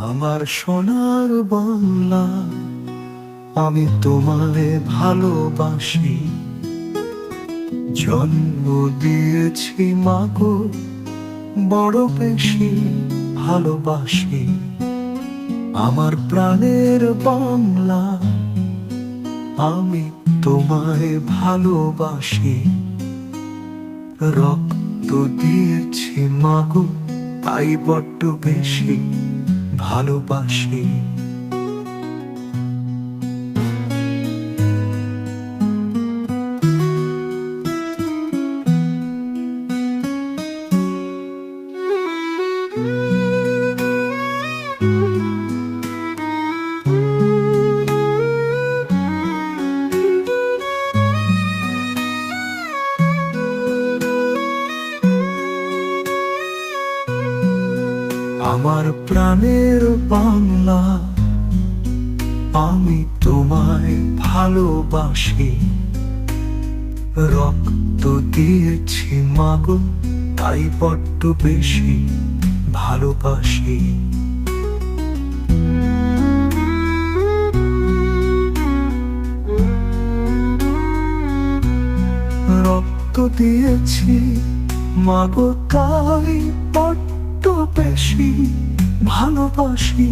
আমার সোনার বাংলা, আমি তোমায় ভালোবাসি। জন্ম দিয়েছি মাগো, বড় বেশি ভালোবাসি। আমার প্রাণের বাংলা, আমি তোমায় ভালোবাসি। রক্ত দিয়েছি মাগো, তাই বড্ড বেশি। ভালোবাসি। আমার প্রাণের বাংলা, আমি তোমায় ভালোবাসি। রক্ত দিয়েছি মাগো, তাই বড্ড বেশি ভালোবাসি। রক্ত দিয়েছি মাগো, তাই বড্ড বেশি ভালোবাসি।